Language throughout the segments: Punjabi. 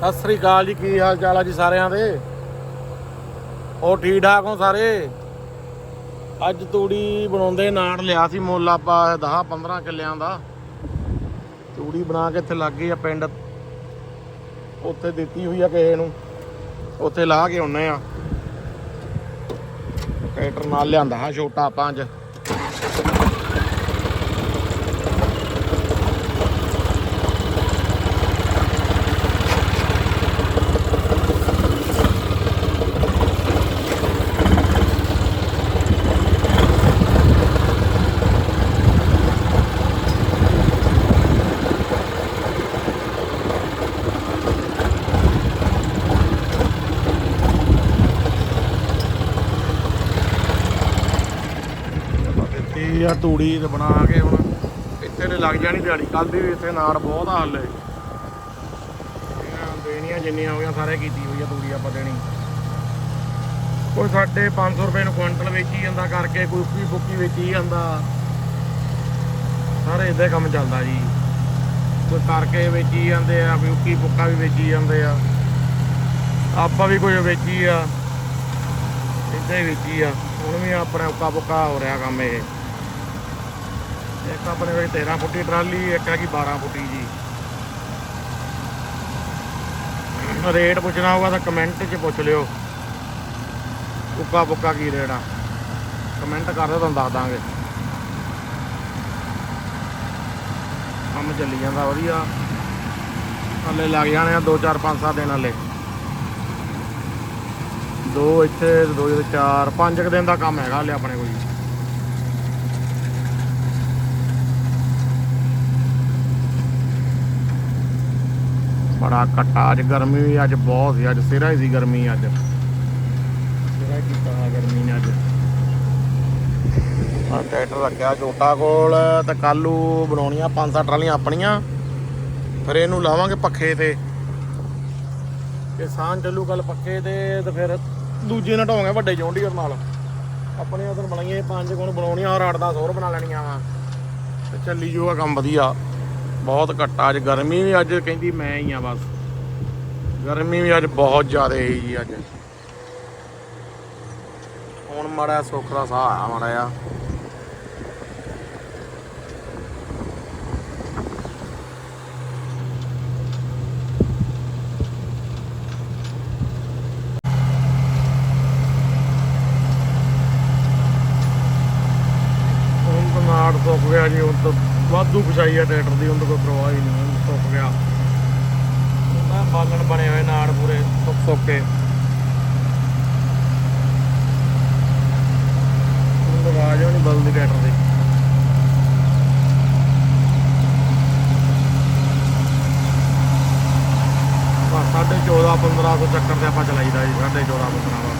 ਸਤਿ ਸ੍ਰੀ ਅਕਾਲ ਜੀ, ਕੀ ਹਾਲ ਚਾਲ ਆ ਜੀ ਸਾਰਿਆਂ ਦੇ? ਉਹ ਠੀਕ ਠਾਕ ਹੋ ਸਾਰੇ? ਅੱਜ ਤੂੜੀ ਬਣਾਉਂਦੇ ਨਾੜ ਲਿਆ ਸੀ ਮੁੱਲ ਆਪਾਂ 10 15 ਕਿੱਲਿਆਂ ਦਾ। ਤੂੜੀ ਬਣਾ ਕੇ ਇੱਥੇ ਲੱਗ ਗਈ ਆ ਪਿੰਡ। ਉੱਥੇ ਦਿੱਤੀ ਹੋਈ ਆ ਕਿਸੇ ਨੂੰ। ਉੱਥੇ ਲਾ ਕੇ ਆਉਨੇ ਆ। ਟਰੈਕਟਰ ਨਾਲ ਲਿਆਂਦਾ ਹਾਂ ਛੋਟਾ ਪੰਜ ਆਪਾਂ ਦਿੱਤੀ ਆ ਤੂੜੀ ਤੇ ਬਣਾ ਕੇ ਹੁਣ ਇੱਥੇ ਤੇ ਲੱਗ ਜਾਣੀ ਦਿਹਾੜੀ। ਕੱਲ ਦੀ ਵੀ ਇੱਥੇ ਨਾੜ ਬਹੁਤ ਆ ਹੱਲੇ। ਦੇਣੀਆਂ ਜਿੰਨੀਆਂ ਹੋਈਆਂ ਸਾਰੇ ਕੀਤੀ ਹੋਈ ਆ ਤੂੜੀ ਆਪਾਂ ਦੇਣੀ। ਕੋਈ ਸਾਡੇ 500 ਰੁਪਏ ਨੂੰ ਕੁਇੰਟਲ ਵੇਚੀ ਜਾਂਦਾ ਕਰਕੇ, ਕੋਈ ਉੱਕੀ ਬੁੱਕੀ ਵੇਚੀ ਜਾਂਦਾ। ਸਾਰੇ ਇਦਾਂ ਕੰਮ ਚੱਲਦਾ ਜੀ। ਕੋਈ ਕਰਕੇ ਵੇਚੀ ਜਾਂਦੇ ਆ ਵੀ ਉੱਕੀ ਬੁੱਕਾ ਵੀ ਵੇਚੀ ਜਾਂਦੇ ਆ। ਆਪਾਂ ਵੀ ਕੁਝ ਵੇਚੀ ਆ, ਇੱਦਾਂ ਹੀ ਵੇਚੀ ਆ। ਹੁਣ ਵੀ ਆਪਣਾ ਉੱਕਾ ਬੁੱਕਾ ਹੋ ਰਿਹਾ ਕੰਮ ਇਹ। ਇੱਕ ਆਪਣੇ ਕੋਲ 13 ਫੁੱਟੀ ਟਰਾਲੀ, ਇੱਕ ਹੈਗੀ 12 ਫੁੱਟੀ ਜੀ। ਰੇਟ ਪੁੱਛਣਾ ਹੋਊਗਾ ਤਾਂ ਕਮੈਂਟ 'ਚ ਪੁੱਛ ਲਿਓ। ਉੱਕਾ ਬੁੱਕਾ ਕੀ ਰੇਟ ਆ? ਕਮੈਂਟ ਕਰ ਦਿਓ, ਤੁਹਾਨੂੰ ਦੱਸ ਦਾਂਗੇ। ਕੰਮ ਚੱਲੀ ਜਾਂਦਾ, ਵਧੀਆ। ਹਲੇ ਲੱਗ ਜਾਣੇ ਆ 2 4 5 7 ਦਿਨ ਹਲੇ। ਦੋ ਇੱਥੇ, ਦੋ ਚਾਰ, ਪੰਜ ਕੁ ਦਿਨ ਦਾ ਕੰਮ ਹੈਗਾ ਹਲੇ ਆਪਣੇ ਕੋਲ। ਬੜਾ ਘੱਟਾ ਅੱਜ ਗਰਮੀ ਵੀ ਅੱਜ ਬਹੁਤ ਸੀ ਅੱਜ ਸਿਰਾ ਹੀ ਸੀ ਗਰਮੀ ਅੱਜ। ਸਿਰਾ ਕੀਤਾ ਹੋਇਆ ਗਰਮੀ ਨੇ ਅੱਜ। ਆ ਟਰੈਕਟਰ ਰੱਖਿਆ ਛੋਟਾ ਕੋਲ ਤੇ ਕੱਲੂ ਬਣਾਉਣੀਆਂ ਪੰਜ ਸੱਤ ਟਰਾਲੀਆਂ ਆਪਣੀਆਂ। ਫਿਰ ਇਹਨੂੰ ਲਾਵਾਂਗੇ ਪੱਖੇ ਤੇ। ਕਿਸਾਨ ਚੱਲੂ ਕੱਲ ਪੱਕੇ ਤੇ ਤੇ ਫਿਰ ਦੂਜੇ ਨਾਲ ਢਾਵਾਂਗੇ ਵੱਡੇ ਜੌਂਡੀਅਰ ਨਾਲ। ਆਪਣੇ ਉਧਰ ਬਣਾਈਏ ਪੰਜ ਗੁਣ ਬਣਾਉਣੀਆਂ ਔਰ 8-10 ਹੋਰ ਬਣਾ ਲੈਣੀਆਂ ਵਾ। ਚੱਲੀ ਜੂਗਾ ਕੰਮ ਵਧੀਆ। ਬਹੁਤ ਘੱਟਾ ਅੱਜ ਗਰਮੀ ਵੀ ਅੱਜ ਕਹਿੰਦੀ ਮੈਂ ਹੀ ਆ ਬਸ। ਗਰਮੀ ਵੀ ਅੱਜ ਬਹੁਤ ਜ਼ਿਆਦਾ ਹੈ ਜੀ ਅੱਜ। ਹੁਣ ਮਾੜਾ ਸੁੱਖ ਦਾ ਸਾਹ ਆਇਆ ਮਾੜਾ ਆ ਹੁਣ ਤਾਂ ਨਾੜ ਸੁੱਕ ਗਿਆ ਜੀ, ਹੁਣ ਤਾਂ ਵਾਧੂ ਪਛਾਈ ਆ ਟਰੈਕਟਰ ਦੀ ਤਾਂ ਕੋਈ ਪਰਵਾਹ ਹੀ ਨਹੀਂ ਸੁੱਕ ਗਿਆ। ਤਾਂ ਬਾਲਣ ਬਣੇ ਹੋਏ ਨਾੜ ਪੂਰੇ ਸੁੱਕ ਸੁੱਕ ਕੇ। ਤਾਂ ਆਵਾਜ਼ ਨਹੀਂ ਬਦਲਦੀ ਟਰੈਕਟਰ ਦੀ। ਬਸ ਸਾਢੇ 14 1500 ਚੱਕਰ ਤੇ ਆਪਾਂ ਚਲਾਈਦਾ ਜੀ ਸਾਢੇ 14 15 ਦਾ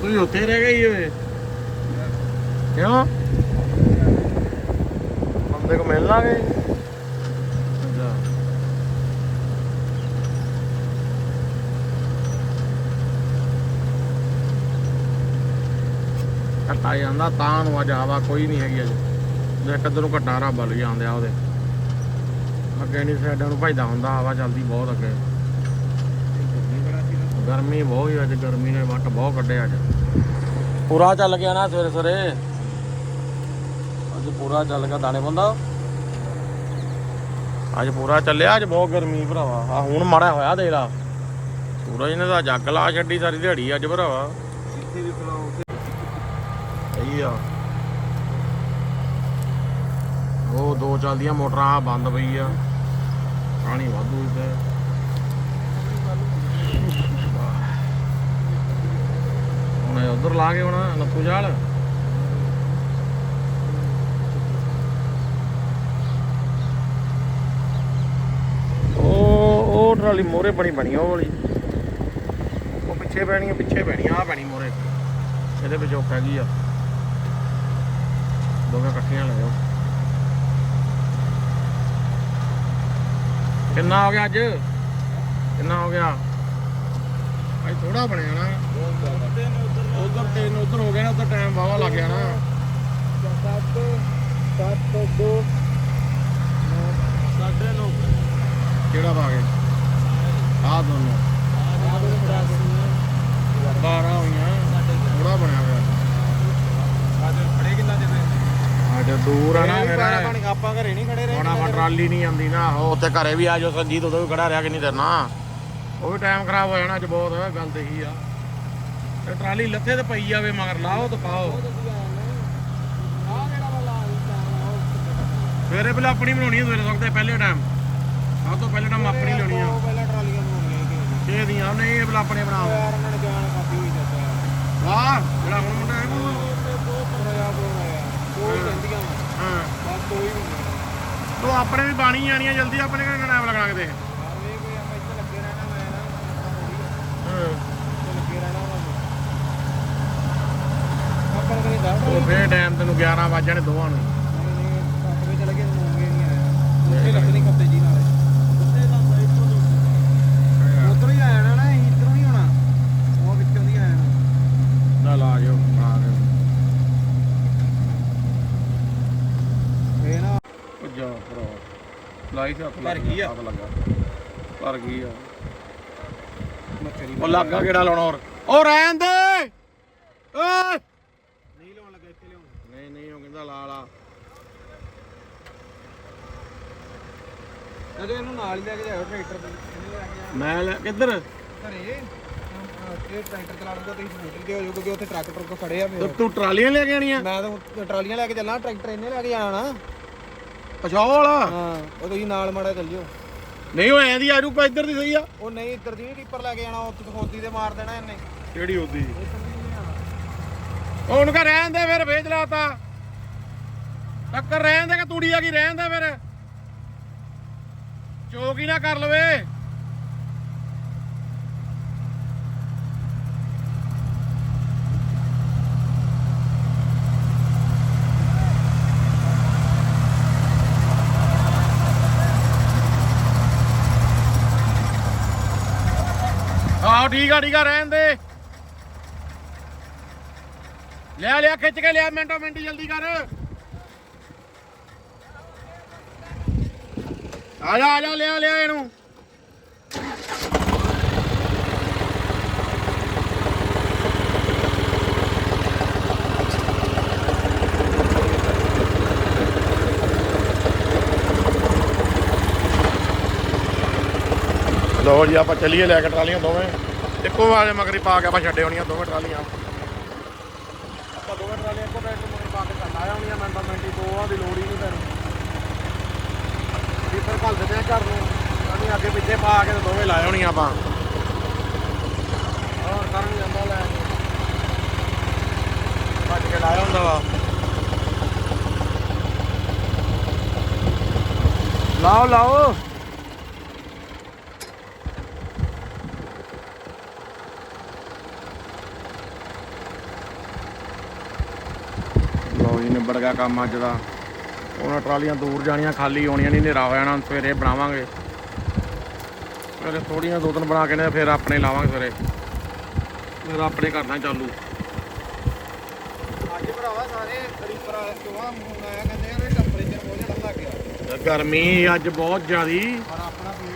ਤੁਸੀਂ ਉੱਥੇ ਰਹਿ ਗਏ ਓਏ। ਕਿਉਂ? ਬੰਦੇ ਕੋ ਮਿਲ ਲਾਂਗੇ ਘਟਾ ਜਾਂਦਾ, ਤਾਂ ਨੂੰ ਅੱਜ ਹਵਾ ਕੋਈ ਨਹੀਂ ਹੈਗੀ ਅੱਜ। ਜੇ ਇੱਕ ਨੂੰ ਘਟਾ ਰੱਬ ਵੱਲ ਜਾਂਦੇ ਆ ਉਹਦੇ। ਅੱਗੇ ਨਹੀਂ ਸਾਈਡਾਂ ਨੂੰ ਭਜਦਾ ਹੁੰਦਾ, ਹਵਾ ਚੱਲਦੀ ਬਹੁਤ ਅੱਗੇ। ਗਰਮੀ ਬਹੁਤ ਹੀ ਅੱਜ, ਗਰਮੀ ਨੇ ਵੱਟ ਬਹੁਤ ਕੱਢਿਆ ਅੱਜ। ਪੂਰਾ ਚੱਲ ਗਿਆ ਨਾ ਸਵੇਰੇ ਸਵੇਰੇ। ਅੱਜ ਪੂਰਾ ਚੱਲ ਗਿਆ ਦਾਣੇ ਬੰਦਾ ਅੱਜ ਪੂਰਾ ਚੱਲਿਆ, ਅੱਜ ਬਹੁਤ ਗਰਮੀ ਭਰਾਵਾ। ਆ ਹੁਣ ਮਾੜਾ ਹੋਇਆ ਦੇਖ ਲਾ। ਸੂਰਜ ਨੇ ਤਾਂ ਜੱਗ ਲਾ ਛੱਡੀ ਸਾਰੀ ਦਿਹਾੜੀ ਅੱਜ ਭਰਾਵਾ। ਸਹੀ ਆ। ਉਹ ਦੋ ਚੱਲਦੀਆਂ ਮੋਟਰਾਂ, ਆਹ ਬੰਦ ਪਈ ਆ। ਪਾਣੀ ਵਾਧੂ ਇੱਥੇ। ਹੁਣ ਉਧਰ ਲਾ ਕੇ ਹੁਣ ਨੱਥੂ ਜਾਲ। ਉਹ ਉਹ ਟਰਾਲੀ ਮੋਰੇ ਬਣੀ ਬਣੀ ਉਹ ਵਾਲੀ। ਉਹ ਪਿੱਛੇ ਪੈਣੀ ਆ, ਪਿੱਛੇ ਪੈਣੀ ਆ ਪੈਣੀ ਮੋਰੇ ਇਹਦੇ ਵਿੱਚ ਉਹ ਹੈਗੀ ਆ। ਦੋਵੇਂ ਇਕੱਠੀਆਂ ਲੈ ਜਾਓ ਕਿੰਨਾ ਹੋ ਗਿਆ ਅੱਜ? ਕਿੰਨਾ ਹੋ ਗਿਆ? ਅੱਜ ਥੋੜਾ ਬਣਿਆ ਨਾ। ਉਧਰ ਤਿੰਨ ਉਧਰ ਹੋ ਗਿਆ ਨਾ ਉਧਰ ਟਾਈਮ ਵਾਵਾ ਲੱਗ ਗਿਆ ਨਾ। ਸਾਢੇ ਨੌ ਕਿਹੜਾ ਪਾ ਗਏ ਆਹ ਦੋਨੋਂ। 12 ਹੋਈਆਂ। ਥੋੜਾ ਬਣਿਆ ਹੋਇਆ। ਖੜੇ ਕਿੰਨਾ ਦੇ ਅੱਜ ਦੂਰ ਆ ਨਾ ਮੇਰਾ ਆਪਾਂ ਘਰੇ ਨਹੀਂ ਖੜੇ ਹੁਣ ਆਪਾਂ ਟਰਾਲੀ ਨਹੀਂ ਆਉਂਦੀ ਨਾ। ਉੱਥੇ ਘਰੇ ਵੀ ਆ ਜਾਓ ਸੰਜੀਤ ਉਦੋਂ ਵੀ ਖੜਾ ਰਿਹਾ ਕਿ ਨਹੀਂ ਦੇਣਾ ਉਹ ਵੀ ਟਾਈਮ ਖਰਾਬ ਹੋ ਜਾਣਾ ਅੱਜ ਬਹੁਤ ਗੱਲ ਤੇ ਹੀ ਆ। ਤੇ ਟਰਾਲੀ ਲੱਥੇ ਤੇ ਪਈ ਜਾਵੇ, ਮਗਰ ਲਾਓ ਤੇ ਪਾਓ। ਸਵੇਰੇ ਪਹਿਲਾਂ ਆਪਣੀ ਬਣਾਉਣੀ ਹੈ ਸਵੇਰੇ ਸੌਂਦੇ ਪਹਿਲੇ ਟਾਈਮ ਸਭ ਤੋਂ ਪਹਿਲੇ ਟਾਈਮ ਆਪਣੀ ਲਿਆਉਣੀ ਆ। ਪਹਿਲਾਂ ਟਰਾਲੀਆਂ ਬਣਾਉਣੀਆਂ ਛੇ ਦੀਆਂ ਨਹੀਂ ਇਹ ਪਹਿਲਾਂ ਆਪਣੇ ਬਣਾਓ ਯਾਰ ਉਹਨਾਂ ਨੇ ਜਾਨ ਕਾਫੀ ਹੋਈ ਜਾਂਦਾ ਵਾਹ, ਜਿਹੜਾ ਹੁਣ ਮੁੰਡਾ ਹੈ ਉਹ। ਆਪਣੇ ਵੀ ਬਾਣੀ ਆਣੀਆਂ ਜਲਦੀ ਆਪਣੇ ਕਿਹੜਾ ਟਾਈਮ ਲੱਗਣਾ ਕਿਤੇ ਯਾਰ ਇਹ ਕੋਈ ਆਪਾਂ ਇੱਥੇ ਲੱਗੇ ਰਹਿਣਾ ਮੈਂ ਨਾ ਹਾਂ ਇੱਥੇ ਲੱਗੇ ਰਹਿਣਾ ਵਾ ਆਪਾਂ ਨੂੰ ਕਦੇ ਦੱਸ ਉਹ ਫੇਰ ਟਾਈਮ ਤੈਨੂੰ 11 ਵੱਜ ਜਾਣੇ ਦੋਵਾਂ ਨੂੰ ਨਹੀਂ ਨਹੀਂ ਕੱਪ ਵਿੱਚ ਲੱਗੇ ਨੂੰ ਹੋਣਗੇ ਨਹੀਂ ਆਇਆ ਉੱਥੇ ਲੱਗਣੀ ਕੱਪੇ ਜੀ ਨਾਲ ਉੱਥੇ ਦਾ ਬਾਈਕ ਤੋਂ ਉਧਰੋਂ ਹੀ ਆ ਜਾਣਾ ਨਾ ਅਸੀਂ ਇੱਧਰੋਂ ਹੀ ਹੋਣਾ ਉਹ ਵਿੱਚੋਂ ਦੀ ਆ ਜਾਣਾ ਨਾ ਲਾ ਜਿਓ ਆ ਗਏ ਇਹ ਨਾ। ਉਹ ਜਾ ਭਰਾ। ਲਾਈ ਤੇ ਹੱਥ ਆ? ਹੱਥ ਲੱਗਾ। ਭਰ ਗਈ ਆ। ਉਹ ਲੱਗਾ ਕਿਹੜਾ ਲਾਉਣਾ ਹੋਰ? ਉਹ ਰਹਿਣ ਦੇ। ਓਏ ਨਹੀਂ ਲਾਉਣ ਲੱਗਾ ਇੱਥੇ ਲਿਆਉਣ ਨਹੀਂ ਨਹੀਂ ਉਹ ਕਹਿੰਦਾ ਲਾ। ਲਾ ਅਜੇ ਇਹਨੂੰ ਨਾਲ ਹੀ ਲੈ ਕੇ ਜਾਓ ਟਰੈਕਟਰ ਤੇ। ਇਹਨੂੰ ਲੈ ਕੇ ਜਾਣਾ ਮੈਂ ਲੈ ਕਿੱਧਰ? ਘਰੇ। ਇਹ ਟਰੈਕਟਰ ਚਲਾ ਲੂਗਾ ਤੁਸੀਂ ਸਕੂਟਰ ਤੇ ਹੋ ਜਾਓ ਕਿਉਂਕਿ ਉੱਥੇ ਟਰੱਕ ਟਰੱਕ ਖੜੇ ਆ ਤੇ ਮੇਰੇ। ਤੂੰ ਟਰਾਲੀਆਂ ਲੈ ਕੇ ਆਣੀਆਂ ਮੈਂ ਤਾਂ ਹੁਣ ਟਰਾਲੀਆਂ ਲੈ ਕੇ ਚੱਲਾਂ ਟਰੈਕਟਰ ਇਹਨੇ ਲੈ ਕੇ ਜਾਣਾ ਪਛਾਓ ਵਾਲਾ? ਹਾਂ ਉਹ ਤੁਸੀਂ ਨਾਲ ਮਾੜਾ ਚੱਲ ਜਿਓ ਨਹੀਂ ਉਹ ਐਂ ਦੀ ਆਜੂ ਪਾ ਇੱਧਰ ਦੀ ਸਹੀ ਆ। ਉਹ ਨਹੀਂ ਇੱਧਰ ਦੀ ਟਿੱਪਰ ਲੈ ਕੇ ਜਾਣਾ ਉੱਥੇ ਖੋਦੀ ਤੇ ਮਾਰ ਦੇਣਾ ਇਹਨੇ। ਕਿਹੜੀ ਉਹਦੀ? ਉਹ ਉਹਨੂੰ ਕਹ ਰਹਿਣ ਦੇ ਫਿਰ ਵੇਚ ਲਾਤਾ ਟੱਕਰ ਰਹਿਣ ਦੇ ਕਿ ਤੂੜੀ ਆ ਗਈ ਰਹਿਣ ਦੇ ਫਿਰ? ਚੋਕ ਹੀ ਨਾ ਕਰ ਲਵੇ। ਆਹੋ ਠੀਕ ਆ ਠੀਕ ਆ, ਰਹਿਣ ਦੇ। ਲੈ ਲਿਆ, ਖਿੱਚ ਕੇ ਲਿਆ, ਮਿੰਟੋ ਮਿੰਟ ਜਲਦੀ ਕਰ। ਆ ਜਾ ਆ ਜਾ ਲਿਆ ਲਿਆ ਇਹਨੂੰ। ਲੋ ਜੀ, ਆਪਾਂ ਚੱਲੀਏ ਲੈ ਕੇ ਟਰਾਲੀਆਂ ਦੋਵੇਂ। ਇੱਕੋ ਵਾਲੇ ਮਗਰੀ ਪਾ ਕੇ ਆਪਾਂ ਛੱਡੇ ਹੋਣੀਆਂ ਦੋਵੇਂ ਟਰਾਲੀਆਂ। ਆਪਾਂ ਦੋਵੇਂ ਟਰਾਲੀਆਂ ਇੱਕੋ ਬੈਠ ਮਗਰੀ ਪਾ ਕੇ ਛੱਡ ਆਇਆ ਹੋਣੀਆਂ ਮਿੰਟਾਂ ਮਿੰਟੀ ਦੋਵਾਂ ਦੀ ਲੋੜ ਹੀ ਨਹੀਂ ਪੈਣੀ। ਵੀ ਘੱਲ ਦਿੰਦੇ ਆ ਘਰ ਨੂੰ। ਅਸੀਂ ਅੱਗੇ ਪਿੱਛੇ ਪਾ ਕੇ ਤੇ ਦੋਵੇਂ ਲਾਏ ਹੋਣੀਆਂ ਆਪਾਂ। ਹੋਰ ਕਰਨ ਜਾਂਦਾ ਲੈ। ਭੱਜ ਕੇ ਲਾਇਆ ਹੁੰਦਾ ਵਾ। ਲਾਓ ਲਾਓ। ਲਓ ਜੀ, ਨਿਬੜ ਗਿਆ ਕੰਮ ਅੱਜ ਦਾ। ਉਹਨਾਂ ਟਰਾਲੀਆਂ ਦੂਰ ਜਾਣੀਆਂ ਖਾਲੀ ਆਉਣੀਆਂ ਨਹੀਂ ਹਨੇਰਾ ਹੋ ਜਾਣਾ ਸਵੇਰੇ ਬਣਾਵਾਂਗੇ। ਸਵੇਰੇ ਥੋੜੀਆਂ ਦੋ ਤਿੰਨ ਬਣਾ ਕੇ ਨੇ ਫਿਰ ਆਪਣੇ ਲਾਵਾਂਗੇ ਸਵੇਰੇ। ਫਿਰ ਆਪਣੇ ਕਰਨਾ ਚਾਲੂ। ਅੱਜ ਭਰਾਵਾ ਸਾਰੇ ਰੀਪਰ ਵਾਲੇ ਚੋਆ ਮੂੰਹ ਆਇਆ ਕਹਿੰਦੇ ਵੀ ਟੈਂਪਰੇਚਰ ਬਹੁਤ ਜ਼ਿਆਦਾ ਲੱਗ ਗਿਆ। ਗਰਮੀ ਅੱਜ ਬਹੁਤ ਜ਼ਿਆਦੀ। ਪਰ ਆਪਣਾ ਸਹੀ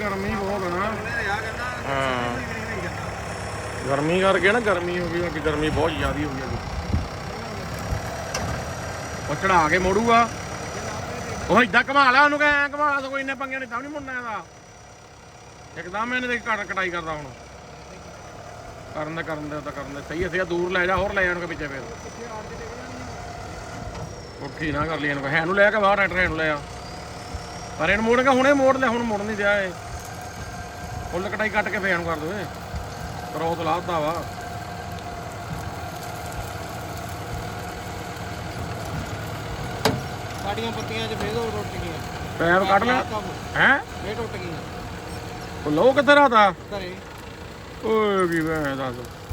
ਗਰਮੀ ਬਹੁਤ ਨਾ ਹਾਂ। ਗਰਮੀ ਕਰਕੇ ਨਾ ਗਰਮੀ ਹੋ ਗਈ ਅੱਜ ਗਰਮੀ ਬਹੁਤ ਜ਼ਿਆਦੀ ਹੋ ਗਈ ਅੱਜ। ਉਹ ਚੜਾ ਕੇ ਮੋੜੂਗਾ। ਉਹ ਇਦਾਂ ਘਮਾ ਲਾ ਉਹਨੂੰ ਕਹੇ ਘਮਾ ਲਾ ਕੋਈ ਇੰਨੇ ਪੰਗੇ ਨਹੀਂ ਤਾਂ ਨਹੀਂ ਮੁੰਨਾ ਇਹਦਾ। ਇੱਕਦਮ ਇਹਨੇ ਦੇ ਕੱਟ ਕਟਾਈ ਕਰਦਾ ਹੁਣ। ਕਰਨ ਦੇ ਕਰਨ ਦੇ ਤਾਂ ਕਰਨ ਦੇ। ਸਹੀ ਅਸੀਂ ਦੂਰ ਲੈ ਜਾ, ਹੋਰ ਲੈ ਜਾਣਗੇ ਪਿੱਛੇ ਫੇਰ। ਉੱਠੀ ਨਾ ਕਰ ਲਈ ਇਹਨੂੰ, ਹੈ ਨੂੰ ਲੈ ਕੇ ਬਾਹਰ, ਟਰੈਕਟਰ ਇਹਨੂੰ ਲੈ ਆ। ਪਰ ਇਹਨੂੰ ਮੋੜੇਗਾ, ਹੁਣੇ ਮੋੜ ਲੈ, ਹੁਣ ਮੁੜ ਨਹੀਂ ਦਿਆ ਇਹ। ਫੁੱਲ ਕਟਾਈ ਕੱਟ ਕੇ ਫੇਰ ਨੂੰ ਕਰ ਦੋ ਇਹ। ਰੋਤ ਲਾਦਾ ਵਾ। ਸਾਡੀਆਂ ਪੱਤੀਆਂ 'ਚ ਫੇਰ ਉਹ ਟੁੱਟ ਗਈਆਂ। ਪੈਰ ਕੱਢ ਹੈ? ਫੇਰ ਟੁੱਟ ਗਈਆਂ। ਉਹ ਲੋ ਕਿੱਥੇ ਰਾਤਾ ਘਰੇ। ਓਏ ਕੀ ਦੱਸ।